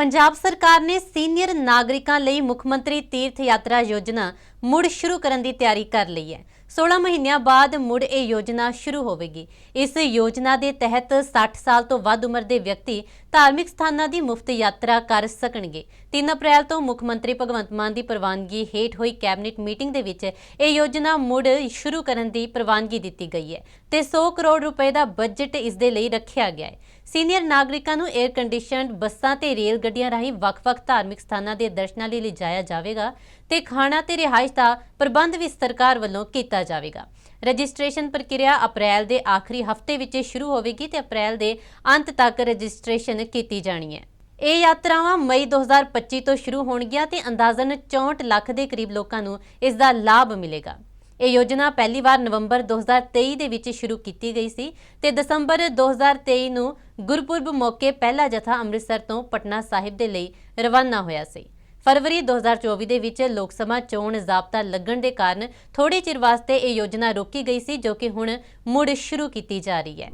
ਪੰਜਾਬ ਸਰਕਾਰ ਨੇ ਸੀਨੀਅਰ ਨਾਗਰਿਕਾਂ ਲਈ ਮੁੱਖ ਮੰਤਰੀ ਤੀਰਥ ਯਾਤਰਾ ਯੋਜਨਾ ਮੁੜ ਸ਼ੁਰੂ ਕਰਨ ਦੀ ਤਿਆਰੀ ਕਰ ਲਈ ਹੈ। 16 ਮਹੀਨਿਆਂ ਬਾਅਦ ਮੁੜ ਇਹ ਯੋਜਨਾ ਸ਼ੁਰੂ ਹੋਵੇਗੀ। ਇਸ ਯੋਜਨਾ ਦੇ ਤਹਿਤ 60 ਸਾਲ ਤੋਂ ਵੱਧ ਉਮਰ ਦੇ ਵਿਅਕਤੀ ਧਾਰਮਿਕ ਸਥਾਨਾਂ ਦੀ ਮੁਫਤ ਯਾਤਰਾ ਕਰ ਸਕਣਗੇ। 3 ਅਪ੍ਰੈਲ ਤੋਂ ਮੁੱਖ ਮੰਤਰੀ ਭਗਵੰਤ ਮਾਨ ਦੀ ਪ੍ਰਵਾਨਗੀ ਹੇਠ ਹੋਈ ਕੈਬਨਿਟ ਮੀਟਿੰਗ ਦੇ ਵਿੱਚ ਇਹ ਯੋਜਨਾ ਮੁੜ ਸ਼ੁਰੂ ਕਰਨ ਦੀ ਪ੍ਰਵਾਨਗੀ ਦਿੱਤੀ ਗਈ ਹੈ। ਤੇ 100 ਕਰੋੜ ਰੁਪਏ ਦਾ ਬਜਟ ਇਸ ਦੇ ਲਈ ਰੱਖਿਆ ਗਿਆ ਹੈ। ਸੀਨੀਅਰ ਨਾਗਰਿਕਾਂ ਨੂੰ 에ਅਰ ਕੰਡੀਸ਼ਨਡ ਬੱਸਾਂ ਤੇ ਰੇਲ ਗੱਡੀਆਂ ਰਾਹੀਂ ਵੱਖ-ਵੱਖ ਧਾਰਮਿਕ ਸਥਾਨਾਂ ਦੇ ਦਰਸ਼ਨਾਂ ਲਈ ਲਿਜਾਇਆ ਜਾਵੇਗਾ ਤੇ ਖਾਣਾ ਤੇ ਰਿਹਾਇਸ਼ ਦਾ ਪ੍ਰਬੰਧ ਵੀ ਸਰਕਾਰ ਵੱਲੋਂ ਕੀਤਾ ਜਾਵੇਗਾ। ਰਜਿਸਟ੍ਰੇਸ਼ਨ ਪ੍ਰਕਿਰਿਆ ਅਪ੍ਰੈਲ ਦੇ ਆਖਰੀ ਹਫ਼ਤੇ ਵਿੱਚ ਸ਼ੁਰੂ ਹੋਵੇਗੀ ਤੇ ਅਪ੍ਰੈਲ ਦੇ ਅੰਤ ਤੱਕ ਰਜਿਸਟ੍ਰੇਸ਼ਨ ਕੀਤੀ ਜਾਣੀ ਹੈ। ਇਹ ਯਾਤਰਾਵਾਂ ਮਈ 2025 ਤੋਂ ਸ਼ੁਰੂ ਹੋਣਗੀਆਂ ਤੇ ਅੰਦਾਜ਼ਨ 64 ਲੱਖ ਦੇ ਕਰੀਬ ਲੋਕਾਂ ਨੂੰ ਇਸ ਦਾ ਲਾਭ ਮਿਲੇਗਾ। ਇਹ ਯੋਜਨਾ ਪਹਿਲੀ ਵਾਰ ਨਵੰਬਰ 2023 ਦੇ ਵਿੱਚ ਸ਼ੁਰੂ ਕੀਤੀ ਗਈ ਸੀ ਤੇ ਦਸੰਬਰ 2023 ਨੂੰ ਗੁਰਪੁਰਬ ਮੌਕੇ ਪਹਿਲਾ ਜਥਾ ਅੰਮ੍ਰਿਤਸਰ ਤੋਂ ਪਟਨਾ ਸਾਹਿਬ ਦੇ ਲਈ ਰਵਾਨਾ ਹੋਇਆ ਸੀ। ਫਰਵਰੀ 2024 ਦੇ ਵਿੱਚ ਲੋਕ ਸਭਾ ਚੋਣ ਜ਼ਾਬਤਾ ਲੱਗਣ ਦੇ ਕਾਰਨ ਥੋੜੇ ਚਿਰ ਵਾਸਤੇ ਇਹ ਯੋਜਨਾ ਰੋਕੀ ਗਈ ਸੀ, ਜੋ ਕਿ ਹੁਣ ਮੁੜ ਸ਼ੁਰੂ ਕੀਤੀ ਜਾ ਰਹੀ ਹੈ।